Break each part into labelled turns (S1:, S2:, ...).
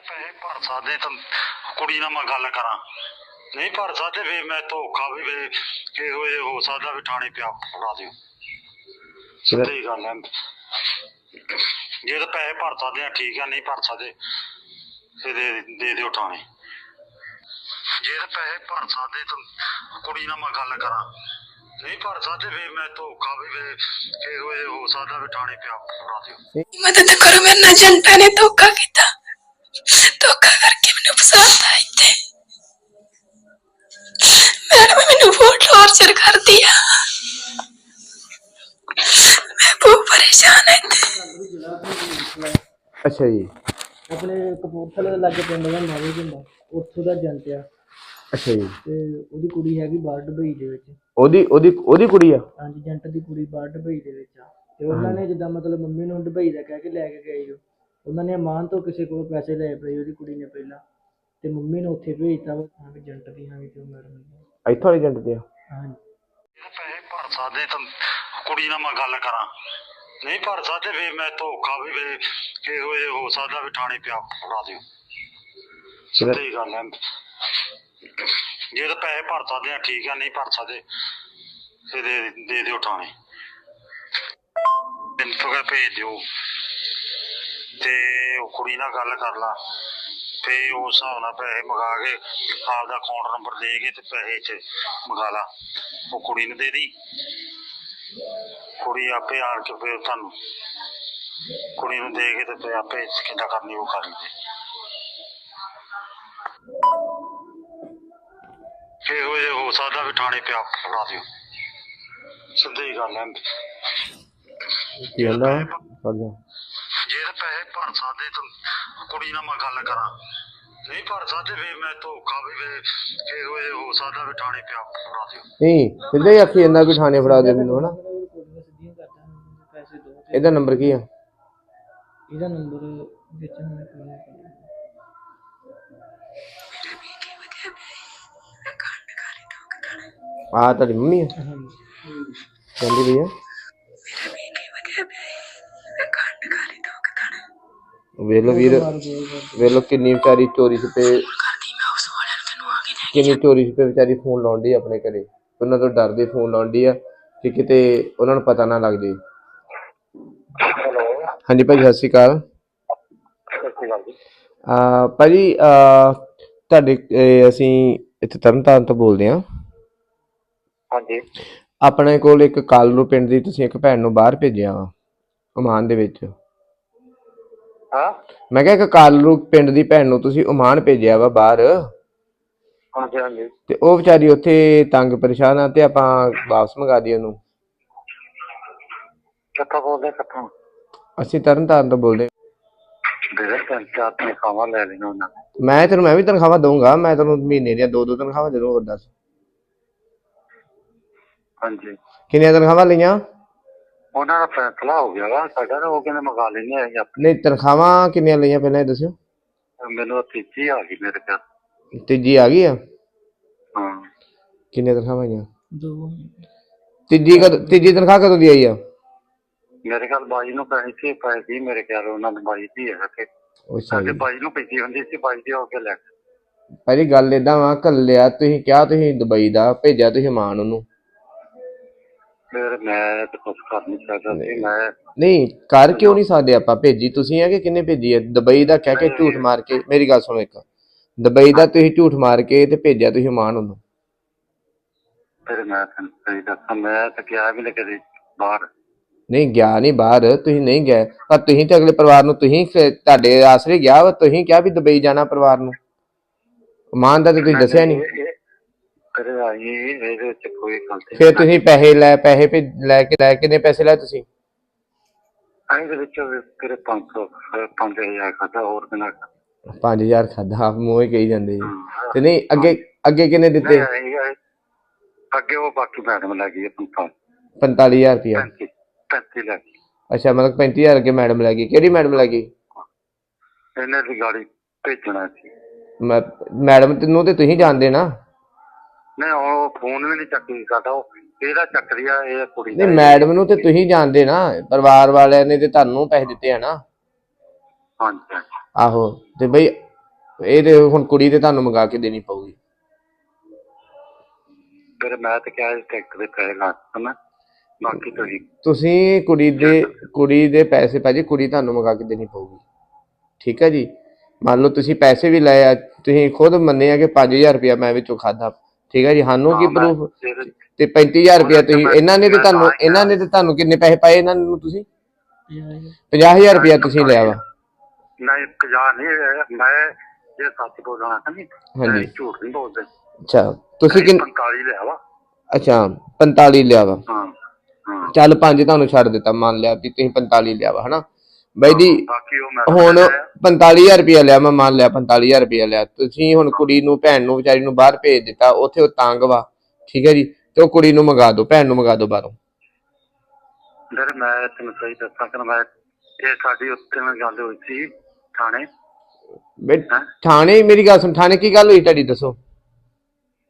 S1: ਪੈਸੇ ਭਰ ਸਕਦੇ ਤਾਂ ਕੁੜੀ ਨਾਲ ਮੈਂ ਗੱਲ ਕਰਾਂ। ਨਹੀਂ ਭਰ ਸਕਦੇ ਫੇਰ ਮੈਂ ਧੋਖਾ ਵੀ ਵੇ ਇਹੋ ਜਿਹੇ ਹੋ ਸਕਦਾ ਵੀ ਥਾਣੇ ਪਿਆ ਫੜਾ ਦਿਓ। ਸਿੱਧੀ ਗੱਲ ਹੈ। ਜੇ ਤਾਂ ਪੈਸੇ ਭਰ ਸਕਦੇ ਆ, ਠੀਕ ਆ, ਨਹੀਂ ਭਰ ਸਕਦੇ, ਫੇਰ ਦੇ ਦੇ ਦਿਓ ਥਾਣੇ ਜੇ ਤਾਂ ਪੈਸੇ ਭਰ ਸਕਦੇ ਤਾਂ ਕੁੜੀ ਨਾਲ ਮੈਂ ਗੱਲ ਕਰਾਂ। ਨਹੀਂ ਭਰ ਸਕਦੇ, ਫੇਰ ਮੈਂ ਧੋਖਾ ਵੀ ਵੇ ਇਹੋ ਜਿਹੇ ਹੋ ਸਕਦਾ ਵੀ ਥਾਣੇ ਪਿਆ ਫੜਾ ਦਿਓ।
S2: ਮਦਦ ਕਰੋ, ਮੇਰੇ ਨਾਲ ਜੰਟਾ ਨੇ ਧੋਖਾ ਕੀਤਾ। ਧੋਖਾ ਕਰਕੇ ਮੈਨੂੰ ਫਸਾਤਾ ਇੱਥੇ। ਮੈਡਮ ਮੈਨੂੰ ਬਹੁਤ ਟੌਰਚਰ ਕਰਦੀ ਆ। ਮੈਂ ਬਹੁਤ ਪਰੇਸ਼ਾਨ ਹਾਂ ਇੱਥੇ।
S3: ਅੱਛਾ ਜੀ।
S4: ਆਪਣੇ ਕਪੂਰਥਲੇ ਦੇ ਲਾਗੇ ਪਿੰਡ ਦਾ ਨਾਵੇ ਪਿੰਡ ਉੱਥੋਂ ਦਾ ਏਜੰਟ ਆ।
S3: ਅੱਛਾ ਜੀ।
S4: ਤੇ ਉਹਦੀ ਕੁੜੀ ਹੈਗੀ ਬਾਹਰ ਦੁਬਈ ਦੇ ਵਿੱਚ।
S3: ਉਹਦੀ ਉਹਦੀ ਉਹਦੀ ਕੁੜੀ ਆ?
S4: ਹਾਂਜੀ ਏਜੰਟ ਦੀ ਕੁੜੀ ਬਾਹਰ ਦੁਬਈ ਦੇ ਵਿੱਚ ਆ। ਤੇ ਉਹਨਾਂ ਨੇ ਜਿੱਦਾਂ ਮਤਲਬ ਮੰਮੀ ਨੂੰ ਦੁਬਈ ਦਾ ਕਹਿ ਕੇ ਲੈ ਕੇ ਗਏ ਉਹ। ਉਹਨਾਂ ਨੇ ਅਮਾਨ ਤੋਂ ਕਿਸੇ ਕੋਲ ਪੈਸੇ ਲਏ ਪਏ ਉਹਦੀ ਕੁੜੀ ਨੇ ਪਹਿਲਾਂ ਤੇ ਮੰਮੀ ਨੂੰ ਉੱਥੇ ਭੇਜਤਾ ਵਾ। ਹਾਂ ਵੀ ਏਜੰਟ ਦੀ ਹਾਂ ਵੀ ਤੇ ਮੈਡਮ ਦੀ।
S3: ਇੱਥੋਂ ਵਾਲੇ ਏਜੰਟ ਤੇ ਆ?
S4: ਹਾਂਜੀ।
S1: ਜੇ ਪੈਸੇ ਭਰ ਸਕਦੇ ਤਾਂ ਕੁੜੀ ਨਾਲ ਮੈਂ ਗੱਲ ਕਰਾਂ। ਨਹੀਂ ਭਰ ਸਕਦੇ ਫੇਰ ਮੈਂ ਧੋਖਾ ਵੀ ਵੇ ਇਹੋ ਜਿਹੇ ਹੋ ਸਕਦਾ ਵੀ ਥਾਣੇ ਪਿਆ ਫੜਾ ਦਿਓ। ਸਿੱਧੀ ਗੱਲ ਹੈ। ਜੇ ਤਾਂ ਪੈਸੇ ਭਰ ਸਕਦੇ ਆ ਠੀਕ ਆ ਨਹੀਂ ਭਰ ਸਕਦੇ ਫੇਰ ਦੇ ਦੇ ਦਿਓ ਥਾਣੇ। ਇਨਫੋ ਕਰ ਭੇਜ ਦਿਓ। ਤੇ ਉਹ ਕੁੜੀ ਨਾਲ ਗੱਲ ਕਰ ਲਾ। ਤੇ ਉਸ ਹਿਸਾਬ ਨਾਲ ਪੈਸੇ ਮੰਗਾ ਕੇ ਆਪਦਾ ਅਕਾਊਂਟ ਨੰਬਰ ਦੇ ਕੇ ਤੇ ਪੈਸੇ ਚ ਮੰਗਾ ਲਾ। ਉਹ ਕੁੜੀ ਨੂੰ ਦੇ ਦੀ ਕੁੜੀ ਆਪੇ ਆਣ ਕੇ ਫਿਰ ਤੁਹਾਨੂੰ ਕੁੜੀ ਨੂੰ ਦੇ ਕੇ ਤੇ ਫਿਰ ਆਪੇ ਕਿੱਦਾਂ ਕਰਨੀ ਉਹ ਕਰ ਲਈ ਇਹੋ ਜਿਹੇ ਹੋ ਸਕਦਾ ਵੀ ਥਾਣੇ ਪਿਆ ਫੜਾ ਦਿਓ। ਸਿੱਧੀ ਗੱਲ ਹੈ।
S3: ਕੀ ਕਰ ਜਾ
S1: ਜੇ ਤਾਂ ਪੈਸੇ ਭਰ ਸਕਦੇ ਤਾਂ ਕੁੜੀ ਨਾਲ ਮੈਂ ਗੱਲ ਕਰਾਂ। ਨਹੀਂ ਭਰ ਸਕਦੇ ਫੇਰ ਮੈਂ ਧੋਖਾ ਵੀ ਵੇ ਇਹੋ ਜਿਹੇ ਹੋ ਸਕਦਾ ਵੀ ਥਾਣੇ ਪਿਆ ਫੜਾ ਦਿਓ।
S3: ਨਹੀਂ ਸਿੱਧਾ ਹੀ ਆਖੀ ਜਾਂਦਾ ਵੀ ਥਾਣੇ ਫੜਾ ਦੇ ਮੈਨੂੰ ਹਨਾ?
S4: ਪੈਸੇ ਦੋ
S3: ਇਹਦਾ ਨੰਬਰ ਕੀ ਆ?
S4: ਇਹਦਾ ਨੰਬਰ ਵਿੱਚ ਮੈਂ ਕੋਈ ਨਹੀਂ
S3: ਆ ਤੁਹਾਡੀ ਮੰਮੀ ਆ? ਕਹਿੰਦੀ ਵੀ ਆ? ਵੇਖ ਲਓ ਵੀਰ ਵੇਖ ਲਓ ਕਿੰਨੀ ਵਿਚਾਰੀ ਚੋਰੀ ਛੁਪੇ। ਕਿੰਨੀ ਚੋਰੀ ਛੁਪੇ ਵਿਚਾਰੀ ਫੋਨ ਲਾਉਂਦੀ ਆਪਣੇ ਘਰੇ। ਉਹਨਾਂ ਤੋਂ ਡਰਦੇ ਫੋਨ ਲਾਉਂਦੀ ਆ ਕਿ ਕਿਤੇ ਉਹਨਾਂ ਨੂੰ ਪਤਾ ਨਾ ਲੱਗ ਜੇ। ਹਾਂਜੀ ਭਾਜੀ ਸਤਿ ਸ਼੍ਰੀ ਅਕਾਲ। ਆ ਭਾਜੀ ਆ ਤੁਹਾਡੇ ਅਸੀਂ ਇੱਥੇ ਤਰਨਤਾਰਨ ਤੋਂ ਬੋਲਦੇ ਆ
S1: ਹਾਂਜੀ।
S3: ਆਪਣੇ ਕੋਲ ਇੱਕ ਕਾਲਰੂ ਪਿੰਡ ਦੀ ਤੁਸੀਂ ਇੱਕ ਭੈਣ ਨੂੰ ਬਾਹਰ ਭੇਜਿਆ ਵਾ ਓਮਾਨ ਦੇ ਵਿੱਚ।
S1: ਹਾਂ?
S3: ਮੈਂ ਕਿਹਾ ਇੱਕ ਕਾਲਰੂ ਪਿੰਡ ਦੀ ਭੈਣ ਨੂੰ ਤੁਸੀਂ ਓਮਾਨ ਭੇਜਿਆ ਵਾ ਬਾਹਰ।
S1: ਹਾਂਜੀ ਹਾਂਜੀ।
S3: ਤੇ ਉਹ ਵਿਚਾਰੀ ਉੱਥੇ ਤੰਗ ਪਰੇਸ਼ਾਨ ਆ ਤੇ ਆਪਾਂ ਵਾਪਸ ਮੰਗਾ ਦਈਏ ਉਹਨੂੰ।
S1: ਕਿੱਥੋਂ ਬੋਲਦੇ ਕਿੱਥੋਂ?
S3: ਅਸੀਂ ਤਰਨਤਾਰਨ ਤੋਂ ਬੋਲਦੇ
S1: ਤਨਖਾਹਾਂ ਲੈ ਲੈਣਾ ਉਹਨਾਂ ਨੇ।
S3: ਮੈਂ ਤੈਨੂੰ ਮੈਂ ਵੀ ਤਨਖਾਹਾਂ ਦਊਂਗਾ ਮੈਂ ਤੈਨੂੰ ਮਹੀਨੇ ਦੀਆਂ ਦੋ ਦੋ ਤਨਖਾਹਾਂ ਦੇ ਦੱਸ।
S1: ਹਾਂਜੀ।
S3: ਕਿੰਨੀਆਂ ਤਨਖਾਹਾਂ ਲਈਆਂ?
S1: ਉਹਨਾਂ ਦਾ ਫੈਸਲਾ ਹੋ ਗਿਆ ਵਾ ਸਾਡਾ ਤਾਂ ਉਹ ਕਹਿੰਦੇ ਮੰਗਾ ਲੈਣੇ ਅਸੀਂ ਆਪਣੇ।
S3: ਨਹੀਂ ਤਨਖਾਹਾਂ ਕਿੰਨੀਆਂ ਲਈਆਂ ਪਹਿਲਾਂ ਇਹ ਦੱਸਿਓ?
S1: ਮੈਨੂੰ ਤੀਜੀ ਆ ਗਈ ਮੇਰੇ ਕੋਲ
S3: ਤੀਜੀ ਆ ਗਈ ਆ?
S1: ਹਾਂ।
S3: ਕਿੰਨੀਆਂ ਤਨਖਾਹਾਂ ਆਈਆਂ?
S4: ਦੋ।
S3: ਤੀਜੀ ਕਦ ਤੀਜੀ ਤਨਖਾਹ ਕਦੋਂ ਦੀ ਆਈ ਆ?
S1: ਮੇਰੇ ਕੋਲ ਬਾਈ ਨੂੰ ਪੈਸੇ ਸੀ ਪੈਸੇ ਸੀ ਮੇਰੇ ਕੋਲ ਉਹਨਾਂ ਦੇ ਬਾਈ ਦੀ ਹੈ ਕਿ
S3: ਅੱਛਾ
S1: ਸਾਡੇ
S3: ਜੀ।
S1: ਬਾਈ ਨੂੰ ਪੈਂਦੀ ਹੁੰਦੀ ਸੀ ਬਾਈ ਦੀ ਹੋ ਕੇ ਲੈ ਗਏ।
S3: ਭਾਜੀ ਗੱਲ ਏਦਾਂ ਵਾ ਘੱਲਿਆ ਤੁਸੀਂ ਕਿਹਾ ਤੁਸੀਂ ਦੁਬਈ ਦਾ ਭੇਜਿਆ ਤੁਸੀਂ ਮਾਨ ਉਹਨੂੰ।
S1: ਫਿਰ ਮੈਂ ਤਾਂ ਕੁਝ ਕਰ ਨਹੀਂ ਸਕਦਾ ਸੀ ਮੈਂ
S3: ਨਹੀਂ ਕਰ ਕਿਉਂ ਨਹੀਂ ਸਕਦੇ ਆਪਾਂ? ਭੇਜੀ ਤੁਸੀਂ ਆ ਕਿ ਕਿੰਨੇ ਭੇਜੀ ਹੈ? ਦੁਬਈ ਦਾ ਕਹਿ ਕੇ ਝੂਠ ਮਾਰ ਕੇ ਮੇਰੀ ਗੱਲ ਸੁਣੋ ਇੱਕ। ਦੁਬਈ ਦਾ ਤੁਸੀਂ ਝੂਠ ਮਾਰ ਕੇ ਤੇ ਭੇਜਿਆ ਤੁਸੀਂ ਮਾਨ ਉਹਨੂੰ।
S1: ਫਿਰ ਮੈਂ ਤੈਨੂੰ ਸਹੀ ਦੱਸਾਂ ਮੈਂ ਤਾਂ ਕਿਹਾ ਵੀ ਨਹੀਂ ਕਦੇ ਬਾਹਰ।
S3: ਨਹੀਂ ਗਿਆ ਨਹੀਂ ਬਾਹਰ ਤੁਸੀਂ ਨਹੀਂ ਗਏ। ਪਰ ਤੁਸੀਂ ਤੇ ਅਗਲੇ ਪਰਿਵਾਰ ਨੂੰ ਤੁਸੀਂ ਤੁਹਾਡੇ ਆਸਰੇ ਗਿਆ ਵਾ ਤੁਸੀਂ ਕਿਹਾ ਵੀ ਦੁਬਈ ਜਾਣਾ ਪਰਿਵਾਰ ਨੂੰ। ਮਾਨ ਦਾ ਤੇ ਤੁਸੀਂ ਦੱਸਿਆ ਨਹੀਂ।
S1: ਫਿਰ ਆਈ ਇਹਦੇ ਵਿੱਚ ਕੋਈ ਗਲਤੀ
S3: ਫਿਰ ਤੁਸੀਂ ਪੈਸੇ ਲੈ ਪੈਸੇ ਭੇ- ਲੈ ਕੇ ਲੈ ਕਿੰਨੇ ਪੈਸੇ ਲੈ ਤੁਸੀਂ?
S1: ਇਹਦੇ ਵਿੱਚ ਤੇਰੇ 500 5000 ਖਾਦਾ ਹੋਰ ਕਿੰਨਾ
S3: 5000 ਖਾਦਾ ਆਪ ਮੂੰਹ ਹੀ ਕਹੀ ਜਾਂਦੇ ਜੀ। ਤੇ ਨਹੀਂ ਅੱਗੇ ਅੱਗੇ ਕਿੰਨੇ ਦਿੱਤੇ?
S1: ਅੱਗੇ ਉਹ ਬਾਕੀ ਮੈਡਮ ਲੱਗੀ 35
S3: 45000 ਰੁਪਇਆ।
S1: 35 35 ਲੱਗੀ
S3: ਅੱਛਾ ਮਤਲਬ 35000 ਅੱਗੇ ਮੈਡਮ ਲੱਗੀ ਕਿਹੜੀ ਮੈਡਮ ਲੱਗੀ
S1: ਇਹਨੇ ਦੀ ਗਾੜੀ ਭੇਜਣਾ ਸੀ।
S3: ਮੈਂ ਮੈਡਮ ਨੂੰ ਤੇ ਤੁਸੀਂ ਜਾਣਦੇ ਨਾ।
S1: ਨਹੀਂ ਉਹ ਫੋਨ ਵੀ ਨਹੀਂ ਚੱਕੀ ਸਾਡਾ ਉਹ ਇਹਦਾ ਚੱਕ ਰਿਆ ਇਹ ਕੁੜੀ ਦਾ
S3: ਨਹੀਂ ਮੈਡਮ ਨੂੰ ਤੇ ਤੁਸੀਂ ਜਾਣਦੇ ਨਾ ਪਰਿਵਾਰ ਵਾਲਿਆਂ ਨੇ ਤੇ ਤੁਹਾਨੂੰ ਪੈਸੇ ਦਿੱਤੇ ਆ ਨਾ।
S1: ਹਾਂਜੀ ਹਾਂਜੀ।
S3: ਆਹੋ ਤੇ ਬਈ ਇਹ ਤੇ ਹੁਣ ਕੁੜੀ ਤੇ ਤੁਹਾਨੂੰ ਮੰਗਾ ਕੇ ਦੇਣੀ ਪਊਗੀ।
S1: ਫਿਰ ਮੈਂ ਤਾਂ ਕਿਹਾ ਟੈਕਟ ਦੇ ਪੈਸੇ ਲਾ ਦਿੱਤਾ ਮੈਂ ਬਾਕੀ ਤੁਸੀਂ
S3: ਤੁਸੀਂ ਕੁੜੀ ਦੇ ਕੁੜੀ ਦੇ ਪੈਸੇ ਭਾਜੀ ਕੁੜੀ ਤੁਹਾਨੂੰ ਮੰਗਾ ਕੇ ਦੇਣੀ ਪਊਗੀ। ਠੀਕ ਹੈ ਜੀ? ਮੰਨ ਲਓ ਤੁਸੀਂ ਪੈਸੇ ਵੀ ਲਏ ਆ ਤੁਸੀਂ ਖੁਦ ਮੰਨੇ ਆ ਕਿ 5000 ਰੁਪਇਆ ਮੈਂ ਵਿੱਚੋਂ ਖਾਦਾ ਠੀਕ ਹੈ ਜੀ ਸਾਨੂੰ ਕੀ ਪ੍ਰੂਫ ਤੇ 35000 ਰੁਪਇਆ
S1: ਉਹਦੇ ਤੇ
S3: ਤੁਸੀਂ ਇਹਨਾਂ ਨੇ ਤੇ ਤੁਹਾਨੂੰ ਇਹਨਾਂ ਨੇ ਤੇ ਤੁਹਾਨੂੰ ਕਿੰਨੇ ਪੈਸੇ ਪਾਏ ਇਹਨਾਂ ਨੂੰ ਤੁਸੀਂ?
S4: ਯਾਰ
S3: 50000 ਰੁਪਇਆ ਤੁਸੀਂ ਲਿਆ ਵਾ।
S1: ਨਹੀਂ ਪੰਜਾਹ ਨਹੀਂ ਹੈ, ਮੈਂ ਜੇ ਸੱਚ ਬੋਲਣਾ ਨਹੀਂ
S3: ਹਾਂਜੀ।
S1: ਝੂਠ ਨਹੀਂ ਬੋਲਦੇ।
S3: ਅੱਛਾ ਤੁਸੀਂ ਕਿੰਨ
S1: 45 ਲਿਆ ਵਾ।
S3: ਅੱਛਾ 45 ਲਿਆ ਵਾ।
S1: ਹਾਂ ਹਾਂ।
S3: ਚੱਲ ਪੰਜ ਤੁਹਾਨੂੰ ਛੱਡ ਦਿੱਤਾ ਮੰਨ ਲਿਆ ਵੀ ਤੁਸੀਂ 45 ਲਿਆ ਵਾ ਹਨਾ? ਬਾਈ ਜੀ
S1: ਬਾਕੀ ਉਹ ਮੈਂ
S3: ਹੁਣ 45000 ਰੁਪਇਆ ਲਿਆ ਮੈਂ ਮੰਨ ਲਿਆ 45000 ਰੁਪਇਆ ਲਿਆ। ਤੁਸੀਂ ਹੁਣ ਕੁੜੀ ਨੂੰ ਭੈਣ ਨੂੰ ਵਿਚਾਰੀ ਨੂੰ ਬਾਹਰ ਭੇਜ ਦਿੱਤਾ ਉੱਥੇ ਉਹ ਤੰਗ ਵਾ। ਠੀਕ ਹੈ ਜੀ? ਤੇ ਉਹ ਕੁੜੀ ਨੂੰ ਮੰਗਾ ਦਿਓ ਭੈਣ ਨੂੰ ਮੰਗਾ ਦਿਓ ਬਾਹਰੋਂ।
S1: ਫਿਰ ਮੈਂ ਤੈਨੂੰ ਸਹੀ ਦੱਸਾਂ ਕਿ ਮੈਂ ਇਹ ਸਾਡੀ ਉੱਤੇ ਨਾਲ ਗੱਲ ਹੋਈ ਸੀ ਥਾਣੇ।
S3: ਬਈ? ਥਾਣੇ ਮੇਰੀ ਗੱਲ ਸੁਣ ਥਾਣੇ ਕੀ ਗੱਲ ਹੋਈ ਤੁਹਾਡੀ ਦੱਸੋ।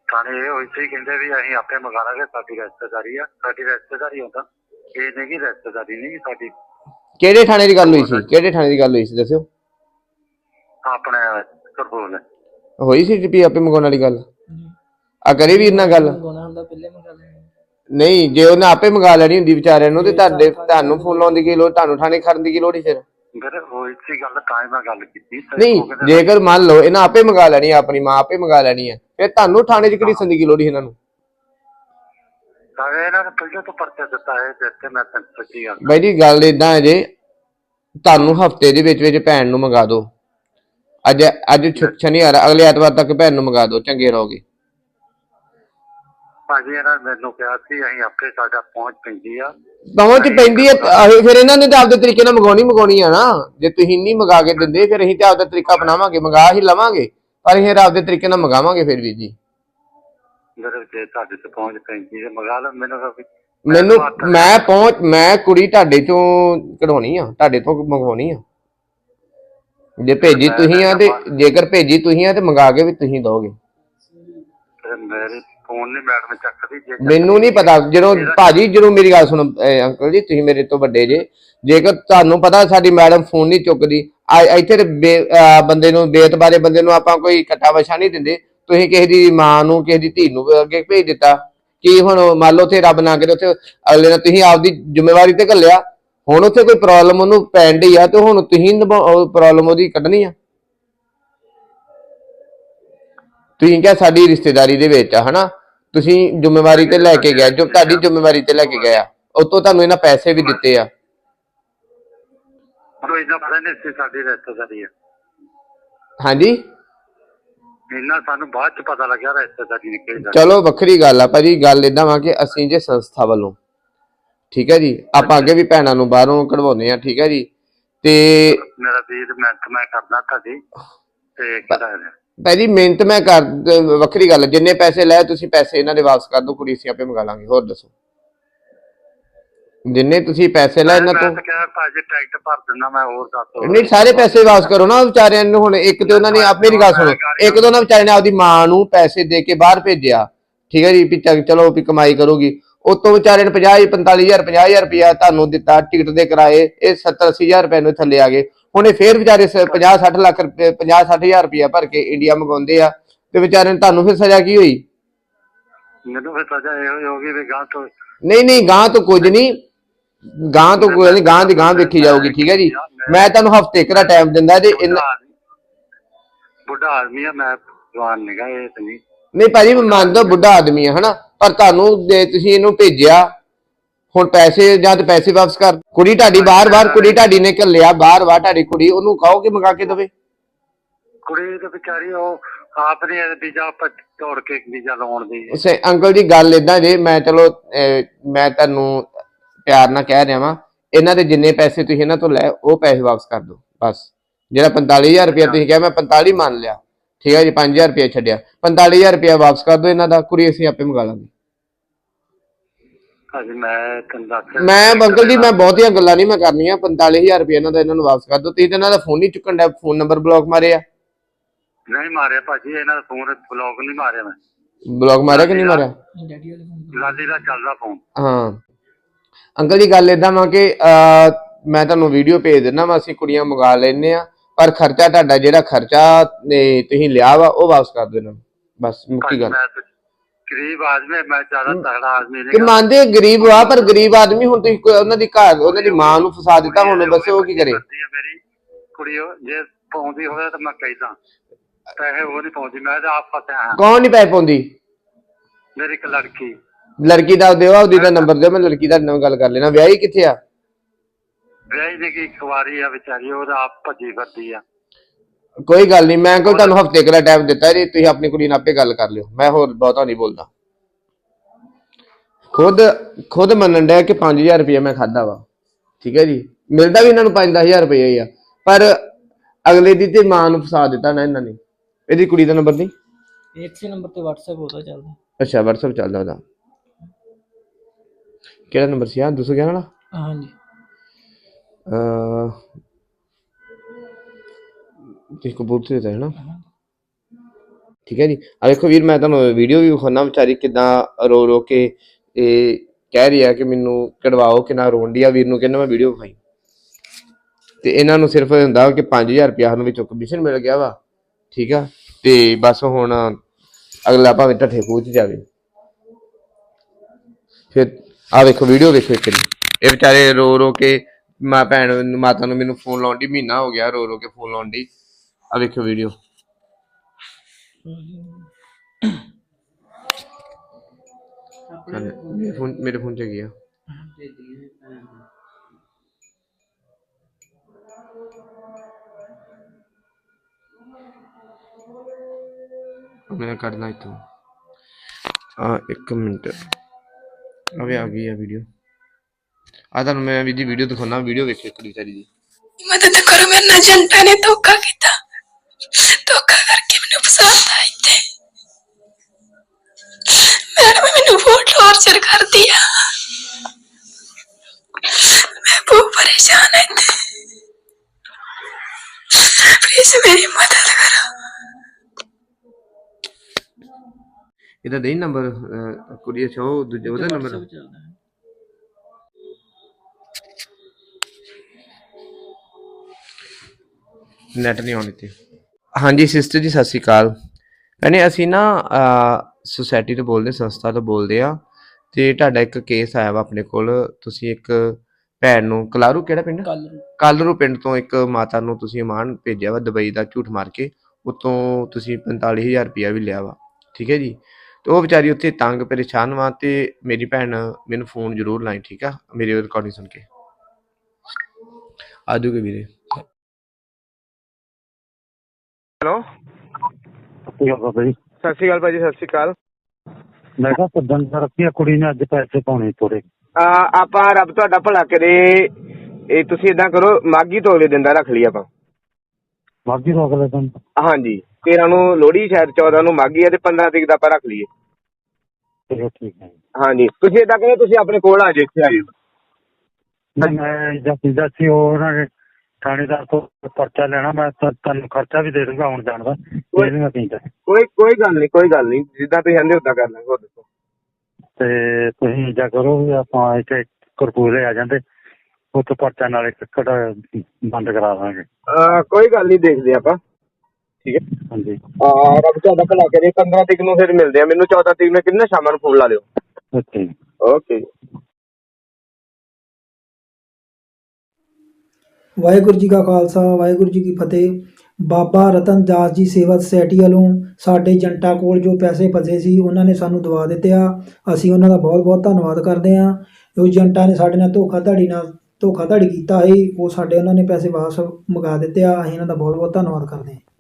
S1: ਥਾਣੇ ਇਹ ਹੋਈ ਸੀ ਕਹਿੰਦੇ ਵੀ ਅਸੀਂ ਆਪੇ ਮੰਗਾ ਲਾਂਗੇ ਸਾਡੀ ਰਿਸ਼ਤੇਦਾਰੀ ਆ ਸਾਡੀ ਰਿਸ਼ਤੇਦਾਰੀ ਹੁੰਦਾ ਇਹ ਨਹੀਂ ਕਿ ਰਿਸ਼ਤੇਦਾਰੀ ਨਹੀਂ ਸਾਡੀ
S3: ਕਿਹੜੇ ਥਾਣੇ ਦੀ ਗੱਲ ਹੋਈ ਸੀ? ਕਿਹੜੇ ਥਾਣੇ ਦੀ ਗੱਲ ਹੋਈ ਸੀ ਦੱਸਿਓ।
S1: ਆਪਣੇ ਸਰਬੋਲ
S3: ਹੋਈ ਸੀ ਵੀ ਆਪੇ ਮੰਗਾਉਣ ਵਾਲੀ ਗੱਲ? ਆ ਕਰੇ ਵੀ ਇਹਨਾਂ ਗੱਲ?
S4: ਮੰਗਾਉਣਾ ਹੁੰਦਾ ਪਹਿਲੇ ਮੰਗਾ ਲੈਣਾ।
S3: ਨਹੀਂ ਜੇ ਉਹਨੇ ਆਪੇ ਮੰਗਾ ਲੈਣੀ ਹੁੰਦੀ ਵਿਚਾਰਿਆਂ ਨੂੰ ਤੇ ਤੁਹਾਡੇ ਤੁਹਾਨੂੰ ਫੋਨ ਲਾਉਣ ਦੀ ਕੀ ਲੋੜ ਤੁਹਾਨੂੰ ਥਾਣੇ ਖੜਨ ਦੀ ਕੀ ਲੋੜ ਸੀ ਫਿਰ?
S1: ਹੋਈ ਸੀ ਗੱਲ ਤਾਂ ਹੀ ਮੈਂ ਗੱਲ ਕੀਤੀ ਤੇ
S3: ਨਹੀਂ
S1: ਉਹ ਕਹਿੰਦੇ
S3: ਜੇਕਰ ਮੰਨ ਲਓ ਇਹਨਾਂ ਆਪੇ ਮੰਗਾ ਲੈਣੀ ਆ ਆਪਣੀ ਮਾਂ ਆਪੇ ਮੰਗਾ ਲੈਣੀ ਹੈ ਫਿਰ ਤੁਹਾਨੂੰ ਥਾਣੇ 'ਚ ਕਿਹੜੀ ਸੰਦੀ ਕੀ ਲੋੜ ਸੀ ਇਹਨਾਂ ਨੂੰ?
S1: ਤਾਂ ਇਹਨਾਂ ਨੇ ਪਹਿਲਾਂ ਤੋਂ ਪਰਚਾ ਦਿੱਤਾ ਹੈ ਤੇ ਇੱਥੇ ਮੈਂ ਤੈਨੂੰ ਸੱਚੀ ਗੱਲ
S3: ਬਾਈ ਜੀ ਗੱਲ ਇਦਾਂ ਹੈ ਜੇ ਤੁਹਾਨੂੰ ਹਫ਼ਤੇ ਦੇ ਵਿੱਚ ਵਿੱਚ ਭੈਣ ਨੂੰ ਮੰਗਾ ਦਿਓ। ਅੱਜ ਅੱਜ ਛ- ਸ਼ਨੀਵਾਰ ਅਗਲੇ ਐਤਵਾਰ ਤੱਕ ਭੈਣ ਨੂੰ ਮੰਗਾ ਦਿਓ ਚੰਗੇ ਰਹੋਗੇ।
S1: ਭਾਜੀ ਇਹਨਾਂ ਨੇ ਮੈਨੂੰ ਕਿਹਾ ਸੀ ਅਸੀਂ ਆਪੇ ਸਾਡਾ ਪਹੁੰਚ ਪੈਂਦੀ ਆ।
S3: ਪਹੁੰਚ ਪੈਂਦੀ ਹੈ ਆਹੀ ਫਿਰ ਇਹਨਾਂ ਨੇ ਤਾਂ ਆਪਦੇ ਤਰੀਕੇ ਨਾਲ ਮੰਗਾਉਣੀ ਮੰਗਾਉਣੀ ਆ ਨਾ। ਜੇ ਤੁਸੀਂ ਨਹੀਂ ਮੰਗਾ ਕੇ ਦਿੰਦੇ ਫਿਰ ਅਸੀਂ ਤੇ ਆਪਦਾ ਤਰੀਕਾ ਅਪਣਾਵਾਂਗੇ ਮੰਗਾ ਹੀ ਲਵਾਂਗੇ। ਪਰ ਅਸੀਂ ਆਪਦੇ ਤਰੀਕੇ ਨਾਲ ਮੰਗਾਵਾਂਗੇ ਫਿਰ ਵੀ ਜੀ।
S1: ਮੇਰੇ ਜੇ ਤੁਹਾਡੇ ਤੇ ਪਹੁੰਚ ਪੈਂਦੀ ਹੈ ਮੰਗਾ ਲਓ ਮੈਨੂੰ ਤਾਂ ਵੀ-
S3: ਮੈਨੂੰ
S1: ਤਾਂ ਹੱਥ-
S3: ਮੈਂ ਪਹੁੰਚ ਮੈਂ ਕੁੜੀ ਤੁਹਾਡੇ ਚੋਂ ਕਢਾਉਣੀ ਆ ਤੁਹਾਡੇ ਤੋਂ ਮੰਗਵਾਉਣੀ ਆ। ਜੇ ਭੇਜੀ ਤੁਸੀਂ ਆ ਤੇ ਜੇਕਰ ਭੇਜੀ ਤੁਸੀਂ ਆ ਤੇ ਮੰਗਾ ਕੇ ਵੀ ਤੁਸੀਂ ਦੋਗੇ
S1: ਫਿਰ ਮੇਰੇ ਫੋਨ ਨਹੀਂ ਮੈਡਮ ਚੱਕਦੀ ਜੇ
S3: ਮੈਨੂੰ ਨਹੀਂ ਪਤਾ ਜਦੋਂ ਭਾਜੀ ਜਦੋਂ ਮੇਰੀ ਗੱਲ ਸੁਣੋ ਅਹ ਅੰਕਲ ਜੀ ਤੁਸੀਂ ਮੇਰੇ ਤੋਂ ਵੱਡੇ ਜੇ। ਜੇਕਰ ਤੁਹਾਨੂੰ ਪਤਾ ਸਾਡੀ ਮੈਡਮ ਫੋਨ ਨਹੀਂ ਚੁੱਕਦੀ ਆ- ਇੱਥੇ ਤੇ ਬੇ- ਅਹ ਬੰਦੇ ਨੂੰ ਬੇਤਬਾਰੇ ਬੰਦੇ ਨੂੰ ਆਪਾਂ ਕੋਈ ਕੱਟਾ ਵਛਾ ਨਹੀਂ ਦਿੰਦੇ। ਤੁਸੀਂ ਕਿਸੇ ਦੀ ਮਾਂ ਨੂੰ ਕਿਸੇ ਦੀ ਧੀ ਨੂੰ ਅੱਗੇ ਭੇਜ ਦਿੱਤਾ ਕੀ ਹੁਣ ਮੰਨ ਲਓ ਉੱਥੇ ਰੱਬ ਨਾ ਕਰੇ ਉੱਥੇ ਅਗਲੇ ਨੇ ਤੁਸੀਂ ਆਪਦੀ ਜ਼ਿੰਮੇਵਾਰੀ ਤੇ ਘੱਲਿਆ ਹੁਣ ਉੱਥੇ ਕੋਈ ਪ੍ਰੋਬਲਮ ਉਹਨੂੰ ਪੈਣ ਆ ਤੇ ਹੁਣ ਤੁਸੀਂ ਪ੍ਰੋਬਲਮ ਉਹਦੀ ਕੱਢਣੀ ਆ। ਤੁਸੀਂ ਕਿਹਾ ਸਾਡੀ ਰਿਸ਼ਤੇਦਾਰੀ ਦੇ ਵਿੱਚ ਆ ਹਨਾ? ਤੁਸੀਂ ਜ਼ਿੰਮੇਵਾਰੀ ਤੇ ਲੈ ਕੇ ਗਏ ਜੋ ਤੁਹਾਡੀ ਜ਼ਿੰਮੇਵਾਰੀ ਤੇ ਲੈ ਕੇ ਗਏ ਆ ਉਤੋਂ ਤੁਹਾਨੂੰ ਇਹਨਾਂ ਪੈਸੇ ਵੀ ਦਿੱਤੇ ਆ।
S1: ਇਹਨਾਂ ਪਤਾ ਨਹੀਂ ਸੀ ਸਾਡੀ ਰਿਸ਼ਤੇਦਾਰੀ ਆ।
S3: ਹਾਂਜੀ?
S1: ਸਾਨੂੰ ਬਾਅਦ ਚ ਪਤਾ ਲੱਗਿਆ ਰਿਸ਼ਤੇਦਾਰੀ ਨਿਕਲ ਜਾ
S3: ਚਲੋ ਵੱਖਰੀ ਗੱਲ ਆ ਭਾਜੀ ਗੱਲ ਇਦਾਂ ਵਾ ਕਿ ਅਸੀਂ ਜੇ ਸੰਸਥਾ ਵੱਲੋਂ ਠੀਕ ਹੈ ਜੀ? ਆਪਾਂ ਅੱਗੇ ਵੀ ਭੈਣਾਂ ਨੂੰ ਬਾਹਰੋਂ ਕਢਵਾਉਂਦੇ ਆ ਠੀਕ ਹੈ ਜੀ? ਤੇ
S1: ਮੇਰਾ ਵੀਰ ਮਿਹਨਤ ਮੈਂ ਕਰਨਾ ਤੁਹਾਡੀ ਤੇ ਕਿਹੜਾ
S3: ਭਾਜੀ ਮਿਹਨਤ ਮੈਂ ਕਰ ਵੱਖਰੀ ਗੱਲ ਜਿੰਨੇ ਪੈਸੇ ਲਏ ਤੁਸੀਂ ਪੈਸੇ ਇਹਨਾਂ ਦੇ ਵਾਪਸ ਕਰ ਦਿਓ ਕੁੜੀ ਅਸੀਂ ਆਪੇ ਮੰਗਾ ਲਾਂਗੇ ਹੋਰ ਦੱਸੋ। ਜਿੰਨੇ ਤੁਸੀਂ ਪੈਸੇ ਲਏ ਇਹਨਾਂ
S1: ਮੈਂ
S3: ਤੋਂ।
S1: ਤਾਂ ਕਿਹਾ ਭਾਜੀ ਟਿਕਟ ਭਰ ਦਿੰਦਾ ਮੈਂ ਹੋਰ ਦੱਸ
S3: ਨਹੀਂ ਸਾਰੇ ਪੈਸੇ ਵਾਪਸ ਕਰੋ ਨਾ ਵਿਚਾਰਿਆਂ ਨੂੰ ਹੁਣ। ਇੱਕ ਤੇ ਉਹਨਾਂ ਨੇ ਆਪ ਮੇਰੀ ਗੱਲ ਸੁਣੋ। ਇੱਕ ਤਾਂ ਉਹਨਾਂ ਵਿਚਾਰਿਆਂ ਨੇ ਆਪਦੀ ਮਾਂ ਨੂੰ ਪੈਸੇ ਦੇ ਕੇ ਬਾਹਰ ਭੇਜਿਆ। ਠੀਕ ਹੈ ਜੀ ਵੀ ਚੱਲ- ਚਲੋ ਵੀ ਕਮਾਈ ਕਰੂਗੀ। ਉਤੋਂ ਵਿਚਾਰੇ ਨੇ 50 45000 50000 ਰੁਪਇਆ ਤੁਹਾਨੂੰ ਦਿੱਤਾ ਟਿਕਟ ਦੇ ਕਿਰਾਏ। ਇਹ 70 80000 ਰੁਪਏ ਨੂੰ ਥੱਲੇ ਆ ਗਏ। ਹੁਣ ਇਹ ਫੇਰ ਵਿਚਾਰੇ 50 60 ਲੱਖ ਰੁਪਏ 50 60000 ਰੁਪਇਆ ਭਰ ਕੇ ਇੰਡੀਆ ਮੰਗਾਉਂਦੇ ਆ। ਤੇ ਵਿਚਾਰੇ ਨੂੰ ਤੁਹਾਨੂੰ ਫਿਰ ਸਜ਼ਾ ਕੀ ਹੋਈ?
S1: ਮੈਨੂੰ ਫਿਰ ਸਜ਼ਾ ਇਹੋ ਹੀ ਹੋਗੀ ਵੀ ਗਾਂ ਤੋਂ
S3: ਨਹੀਂ ਨਹੀਂ ਗਾਂ ਤੋਂ ਕੁਝ ਨਹੀਂ। ਗਾਂ ਤੋਂ ਕੋਈ ਨਹੀਂ ਗਾਂ ਦੀ ਗਾਂ ਵੇਖੀ ਜਾਊਗੀ ਠੀਕ ਹੈ ਜੀ? ਮੈਂ ਤੁਹਾਨੂੰ ਹਫ਼ਤੇ ਕਿਹੜਾ ਟਾਈਮ ਦਿੰਦਾ ਤੇ
S1: ਬੁੱਢਾ ਆਦਮੀ- ਆ। ਮੈਂ ਜਵਾਨ ਨਿਗਾ ਇਹ ਤੇ ਨਹੀਂ।
S3: ਨਹੀਂ ਭਾਜੀ ਮੈਂ ਮੰਨਦਾ ਬੁੱਢਾ ਆਦਮੀ ਹੈ ਹਨਾ? ਪਰ ਤੁਹਾਨੂੰ ਦੇ ਤੁਸੀਂ ਇਹਨੂੰ ਭੇਜਿਆ ਹੁਣ ਪੈਸੇ ਜਾਂ ਤੇ ਪੈਸੇ ਵਾਪਸ ਕਰ ਕੁੜੀ ਤੁਹਾਡੀ ਬਾਰ-ਬਾਰ ਕੁੜੀ ਤੁਹਾਡੀ ਨੇ ਘੱਲਿਆ ਬਾਰ-ਬਾਰ ਤੁਹਾਡੀ ਕੁੜੀ ਉਹਨੂੰ ਕਹੋ ਕਿ ਮੰਗਾ ਕੇ ਦੇਵੇ।
S1: ਕੁੜੀ ਤੇ ਵਿਚਾਰੀ ਉਹ ਆਪ ਨੇ ਵੀਜ਼ਾ ਤੋੜ ਕੇ ਵੀਜ਼ਾ ਲਾਉਣ ਦੀ।
S3: ਉਸੇ ਅੰਕਲ ਜੀ ਗੱਲ ਇਦਾਂ ਜੇ ਮੈਂ ਚਲੋ ਮੈਂ ਤੁਹਾਨੂੰ ਪਿਆਰ ਨਾਲ ਕਹਿ ਰਿਹਾ ਵਾਂ ਇਹਨਾਂ ਦੇ ਜਿੰਨੇ ਪੈਸੇ ਤੁਸੀਂ ਇਹਨਾਂ ਤੋਂ ਲੈ ਉਹ ਪੈਸੇ ਵਾਪਸ ਕਰ ਦਿਓ ਬਸ। ਜਿਹੜਾ 45000 ਰੁਪਇਆ ਤੁਸੀਂ ਕਿਹਾ ਮੈਂ 45 ਮੰਨ ਲਿਆ। ਠੀਕ ਹੈ ਜੀ 5000 ਰੁਪਇਆ ਛੱਡਿਆ। 45000 ਰੁਪਇਆ ਵਾਪਸ ਕਰ ਦਿਓ ਇਹਨਾਂ ਦਾ ਕੁੜੀ ਅਸੀਂ ਆਪੇ ਮੰਗਾ ਲਾਂਗੇ।
S1: ਹਾਂਜੀ ਮੈਂ ਦੱਸ
S3: ਮੈਂ ਜੀ ਮੈਂ ਬਹੁਤੀਆਂ ਗੱਲਾਂ ਨਹੀਂ ਮੈਂ ਕਰਨੀਆਂ 45000 ਰੁਪਏ ਇਹਨਾਂ ਦਾ ਇਹਨਾਂ ਨੂੰ ਵਾਪਸ ਕਰ ਦਿਓ। ਤੁਸੀਂ ਤਾਂ ਇਹਨਾਂ ਦਾ ਫੋਨ ਨਹੀਂ ਚੁੱਕਣ ਦਾ ਫੋਨ ਨੰਬਰ ਬਲੌਕ ਮਾਰਿਆ।
S1: ਨਹੀਂ ਮਾਰਿਆ ਭਾਜੀ ਇਹਨਾਂ ਦਾ ਫੋਨ ਬਲੌਕ ਨਹੀਂ ਮਾਰਿਆ ਮੈਂ।
S3: ਬਲੌਕ ਮਾਰਿਆ ਕਿ ਨਹੀਂ ਮਾਰਿਆ
S4: ਡੈਡੀ ਵਾਲੇ ਫੋਨ
S1: ਲਾਲੀ ਦਾ ਚੱਲਦਾ ਫੋਨ।
S3: ਹਾਂ। ਅੰਕਲ ਜੀ ਗੱਲ ਇਦਾਂ ਵਾ ਕਿ ਮੈਂ ਤੁਹਾਨੂੰ ਵੀਡੀਓ ਭੇਜ ਦਿੰਦਾ ਵਾ ਅਸੀਂ ਕੁੜੀਆਂ ਮੰਗਾ ਲੈਨੇ ਆ ਪਰ ਖਰਚਾ ਤੁਹਾਡਾ ਜਿਹੜਾ ਖਰਚਾ ਤੁਸੀਂ ਲਿਆ ਵਾ ਉਹ ਵਾਪਸ ਕਰ ਦੇਣਾ ਬਸ ਮੁੱਕੀ ਗੱਲ।
S1: ਗਰੀਬ ਆਦਮੀ ਮੈਂ ਜ਼ਿਆਦਾ ਤਗੜਾ ਆਦਮੀ
S3: ਕਿ
S1: ਨਹੀਂ
S3: ਮੰਨਦੇ ਆ ਗਰੀਬ ਆ ਪਰ ਗਰੀਬ ਆਦਮੀ ਹੁਣ ਤੁਸੀਂ ਕੋਈ ਉਹਨਾਂ ਦੀ ਘਰ ਉਹਨਾਂ ਦੀ ਮਾਂ ਨੂੰ ਫਸਾ ਦਿੱਤਾ ਹੁਣ ਬਸ ਉਹ ਕੀ ਕਰੇ?
S1: ਕੁੜੀ ਜੇ ਪਾਉਂਦੀ ਹੋਵੇ ਤਾਂ ਮੈਂ ਕਹਿਦਾ। ਪੈਸੇ ਉਹ ਨਹੀਂ ਪਾਉਂਦੀ ਮੈਂ ਤਾਂ ਆਪ ਫਸਿਆ ਹਾਂ
S3: ਕੌਣ ਨਹੀਂ ਪੈ ਪਾਉਂਦੀ?
S1: ਮੇਰੀ ਇੱਕ ਲੜਕੀ।
S3: ਲੜਕੀ ਦਾ ਦਿਓ ਉਹਦੀ ਦਾ ਨੰਬਰ ਦਿਓ ਮੈਂ ਲੜਕੀ ਦਾ ਨਾਲ ਗੱਲ ਕਰ ਲੈਣਾ। ਵਿਆਹੀ ਕਿੱਥੇ ਆ?
S1: ਵਿਆਹੀ ਨੇ ਕੀ ਖਵਾਰੀ ਆ ਵਿਚਾਰੀ ਉਹਦਾ ਆਪ ਭੱਜੀ ਫਿਰਦੀ ਆ।
S3: ਕੋਈ ਗੱਲ ਨਹੀਂ ਮੈਂ ਕੋਈ ਤੁਹਾਨੂੰ ਹਫ਼ਤੇ ਕੁ ਦਾ ਟਾਈਮ ਦਿੱਤਾ ਜੀ ਤੁਸੀਂ ਆਪਣੀ ਕੁੜੀ ਨਾਲ ਆਪੇ ਗੱਲ ਕਰ ਲਿਓ। ਮੈਂ ਹੋਰ ਬਹੁਤਾ ਨਹੀਂ ਬੋਲਦਾ। ਖੁਦ ਖੁਦ ਮੰਨਣ ਡਿਆ ਕਿ 5000 ਰੁਪਏ ਮੈਂ ਖਾਦਾ ਵਾ। ਠੀਕ ਹੈ ਜੀ? ਮਿਲਦਾ ਵੀ ਇਹਨਾਂ ਨੂੰ 5-10000 ਰੁਪਏ ਹੀ ਆ। ਪਰ ਅਗਲੇ ਦੀ ਤੇ ਮਾਂ ਨੂੰ ਫਸਾ ਦਿੱਤਾ ਨਾ ਇਹਨਾਂ ਨੇ। ਇਹਦੀ ਕੁੜੀ ਦਾ ਨੰਬਰ ਨਹੀਂ
S4: ਇਸੇ ਨੰਬਰ ਤੇ WhatsApp ਉਹਦਾ ਚੱਲਦਾ।
S3: ਅੱਛਾ WhatsApp ਚੱਲਦਾ ਉਹਦਾ। ਕਿਹੜਾ ਨੰਬਰ ਸੀ? ਆ 211 ਵਾਲਾ।
S4: ਹਾਂਜੀ।
S3: ਅ ਤੇ ਕਬੂਤਰ ਦਾ ਹੈ। ਨਾ ਠੀਕ ਹੈ ਜੀ। ਆ ਦੇਖੋ ਵੀਰ ਮੈਂ ਤੁਹਾਨੂੰ ਵੀਡੀਓ ਵੀ ਵਿਖਾਉਣਾ ਵਿਚਾਰੀ ਕਿਦਾਂ ਰੋ ਰੋ ਕੇ ਇਹ ਕਹਿ ਰਹੀ ਆ ਕਿ ਮੈਨੂੰ ਕਢਵਾਓ ਕਿ ਨਾ ਰੋਂਦੀ ਆ। ਵੀਰ ਨੂੰ ਕਹਿੰਦਾ ਮੈਂ ਵੀਡੀਓ ਵਿਖਾਈ। ਤੇ ਇਹਨਾਂ ਨੂੰ ਸਿਰਫ ਹੁੰਦਾ ਕਿ 5000 ਰੁਪਇਆ ਸਾਨੂੰ ਵਿੱਚੋਂ ਕਮਿਸ਼ਨ ਮਿਲ ਗਿਆ ਵਾ। ਠੀਕ ਆ। ਤੇ ਬਸ ਹੁਣ ਅਗਲਾ ਭਾਵੇਂ ਢੱਠੇ ਖੂਹ ਚ ਜਾਵੇ। ਫਿਰ ਆ ਵੇਖੋ ਵੀਡੀਓ ਵੇਖੋ ਇੱਕ ਵਾਰੀ। ਇਹ ਵਿਚਾਰੇ ਰੋ ਰੋ ਕੇ ਮਾਂ ਭੈਣ ਨੂੰ- ਮਾਤਾ ਨੂੰ ਮੈਨੂੰ ਫੋਨ ਲਾਉਣ ਦੀ ਮਹੀਨਾ ਹੋ ਗਿਆ ਰੋ ਰੋ ਕੇ ਫੋਨ ਲਾਉਣ ਦੀ ਆ ਵੇਖੋ ਵੀਡੀਓ ਮੇਰੇ ਫੋਨ ਮੇਰੇ ਫੋਨ ਚ ਗਿਆ। ਮੈਂ ਕੱਢਣਾ ਇਤੋਂ ਆ ਇੱਕ ਮਿੰਟ। ਅਵੇ ਆ ਗਈ ਆ ਵੀਡੀਓ ਆ ਤੁਹਾਨੂੰ ਮੈਂ ਵੀ ਦੀ ਵੀਡੀਓ ਦਿਖਾਉਣਾ ਵੀਡੀਓ ਵੇਖਿਓ ਇੱਕ ਵਿਚਾਰੀ ਦੀ।
S2: ਮਦਦ ਕਰੋ, ਮੇਰੇ ਨਾਲ ਜੰਟਾ ਨੇ ਧੋਖਾ ਕੀਤਾ। ਧੋਖਾ ਕਰਕੇ ਮੈਨੂੰ ਫਸਾਤਾ ਇੱਥੇ। ਮੈਡਮ ਮੈਨੂੰ ਬਹੁਤ ਟੌਰਚਰ ਕਰਦੀ ਆ। ਮੈਂ ਬਹੁਤ ਪਰੇਸ਼ਾਨ ਹਾਂ ਇੱਥੇ। ਪਲੀਜ਼ ਮੇਰੀ ਮਦਦ ਕਰੋ।
S3: ਇਹਦਾ ਦੇਈ ਨੰਬਰ ਕੁੜੀ ਅੱਛਾ ਉਹ ਦੂਜੇ ਉਹਦਾ ਨੰਬਰ
S4: WhatsApp ਚੱਲਦਾ ਹੈ।
S3: ਨੈਟ ਨਹੀਂ ਆਉਣ ਦਿੱਤੇ ਹਾਂਜੀ ਸਿਸਟਰ ਜੀ ਸਤਿ ਸ਼੍ਰੀ ਅਕਾਲ। ਭੈਣੇ ਅਸੀਂ ਨਾ ਸੁਸਾਇਟੀ ਤੋਂ ਬੋਲਦੇ ਸੰਸਥਾ ਤੋਂ ਬੋਲਦੇ ਆ ਤੇ ਤੁਹਾਡਾ ਇੱਕ ਕੇਸ ਆਇਆ ਵਾ ਆਪਣੇ ਕੋਲ। ਤੁਸੀਂ ਇੱਕ ਭੈਣ ਨੂੰ ਕਲਾਰੂ ਕਿਹੜਾ ਪਿੰਡ?
S4: ਕੱਲ ਨੂੰ
S3: ਕਾਲਰੂ ਪਿੰਡ ਤੋਂ ਇੱਕ ਮਾਤਾ ਨੂੰ ਤੁਸੀਂ ਅਮਾਨ ਭੇਜਿਆ ਵਾ ਦੁਬਈ ਦਾ ਝੂਠ ਮਾਰ ਕੇ। ਉਤੋਂ ਤੁਸੀਂ 45000 ਰੁਪਇਆ ਵੀ ਲਿਆ ਵਾ। ਠੀਕ ਹੈ ਜੀ? ਤੇ ਉਹ ਵਿਚਾਰੀ ਉੱਥੇ ਤੰਗ ਪਰੇਸ਼ਾਨ ਵਾ ਤੇ ਮੇਰੀ ਭੈਣ ਮੈਨੂੰ ਫੋਨ ਜ਼ਰੂਰ ਲਾਈ ਠੀਕ ਆ? ਮੇਰੀ ਰਿਕਾਰਡਿੰਗ ਸੁਣ ਕੇ। ਆਜੂਗੇ ਵੀਰੇ। ਹੈਲੋ। ਸਤਿ ਸ਼੍ਰੀ ਅਕਾਲ ਭਾਜੀ ਸਤਿ ਸ਼੍ਰੀ ਅਕਾਲ।
S1: ਮੈਂ ਕਿਹਾ ਸੱਦਣ ਰੱਖੀ ਕੁੜੀ ਨੇ ਅੱਜ ਪੈਸੇ ਪਾਉਣੇ ਥੋੜੇ
S3: ਆ ਆਪਾਂ ਰੱਬ ਤੁਹਾਡਾ ਭਲਾ ਕਰੇ। ਇਹ ਤੁਸੀਂ ਇਦਾਂ ਕਰੋ ਮਾਗੀ ਤੋਂ ਅਗਲੇ ਦਿਨ ਦਾ ਰੱਖ ਲਈ ਆਪਾਂ।
S1: ਮਾਗੀ ਰੋਕ ਲੈ ਤੈਨੂੰ
S3: ਹਾਂਜੀ 13 ਨੂੰ ਲੋਹੜੀ ਸ਼ਾਇਦ 14 ਨੂੰ ਮਾਗੀ ਹੈ ਤੇ 15 ਤਰੀਕ ਦਾ ਆਪਾਂ ਰੱਖ ਲਈਏ।
S1: ਚਲੋ ਠੀਕ ਹੈ।
S3: ਹਾਂਜੀ ਤੁਸੀਂ ਇਦਾਂ ਕਰੋ ਤੁਸੀਂ ਆਪਣੇ ਕੋਲ ਆ ਜਾਓ ਇੱਥੇ ਆ ਜਾਓ
S1: ਨਹੀਂ ਮੈਂ ਜਾਂ ਸਿੱਧਾ ਸੀ ਉਹ ਉਹਨਾਂ ਨੇ ਥਾਣੇਦਾਰ ਤੋਂ ਪਰਚਾ ਲੈਣਾ ਮੈਂ ਤਾਂ ਤੁਹਾਨੂੰ ਖਰਚਾ ਵੀ ਦੇ ਦੂੰਗਾ ਹੁਣ ਜਾਣ ਦਾ
S3: ਕੋਈ ਕੋਈ ਗੱਲ ਨਹੀਂ ਕੋਈ ਗੱਲ ਨਹੀਂ ਜਿੱਦਾਂ ਤੁਸੀਂ ਕਹਿੰਦੇ ਉਦਾਂ ਕਰ ਲਾਂਗੇ ਹੋਰ ਦੱਸੋ।
S1: ਤੇ ਤੁਸੀਂ ਏਦਾਂ ਕਰੋ ਵੀ ਆਪਾਂ ਇੱਥੇ ਕਰਪੂਰੇ ਆ ਜਾਂਦੇ। ਉੱਥੇ ਪਰਚਾ ਨਾਲ ਇੱਕ ਕੜਾ ਬੰਦ ਕਰਾ ਦਾਂਗੇ।
S3: ਅਹ ਕੋਈ ਗੱਲ ਨਹੀਂ ਦੇਖਦੇ ਆਪਾਂ। ਠੀਕ ਹੈ?
S1: ਹਾਂਜੀ।
S3: ਆ ਰੱਬ ਤੁਹਾਡਾ ਭਲਾ ਕਰੇ 15 ਤਰੀਕ ਨੂੰ ਫਿਰ ਮਿਲਦੇ ਆ। ਮੈਨੂੰ 14 ਤਰੀਕ ਨੂੰ ਕਿੰਨਾ ਸ਼ਾਮਾਂ ਨੂੰ ਫੋਨ ਲਾ ਲਿਓ।
S1: ਓਕੇ
S3: ਓਕੇ
S5: ਵਾਹਿਗੁਰੂ ਜੀ ਕਾ ਖਾਲਸਾ ਵਾਹਿਗੁਰੂ ਜੀ ਕੀ ਫਤਿਹ। ਬਾਬਾ ਰਤਨ ਦਾਸ ਜੀ ਸੇਵਾ ਸੁਸਾਇਟੀ ਵੱਲੋਂ ਸਾਡੇ ਜੰਟਾ ਕੋਲ ਜੋ ਪੈਸੇ ਫਸੇ ਸੀ ਉਹਨਾਂ ਨੇ ਸਾਨੂੰ ਦਵਾ ਦਿੱਤੇ ਆ। ਅਸੀਂ ਉਹਨਾਂ ਦਾ ਬਹੁਤ ਬਹੁਤ ਧੰਨਵਾਦ ਕਰਦੇ ਹਾਂ ਜੋ ਜੰਟਾ ਨੇ ਸਾਡੇ ਨਾਲ ਧੋਖਾਧੜੀ ਨਾਲ ਧੋਖਾਧੜੀ ਕੀਤਾ ਸੀ, ਉਹ ਸਾਡੇ ਉਹਨਾਂ ਨੇ ਪੈਸੇ ਵਾਪਸ ਮੰਗਾ ਦਿੱਤੇ ਆ, ਅਸੀਂ ਇਹਨਾਂ ਦਾ ਬਹੁਤ ਬਹੁਤ ਧੰਨਵਾਦ ਕਰਦੇ ਹਾਂ।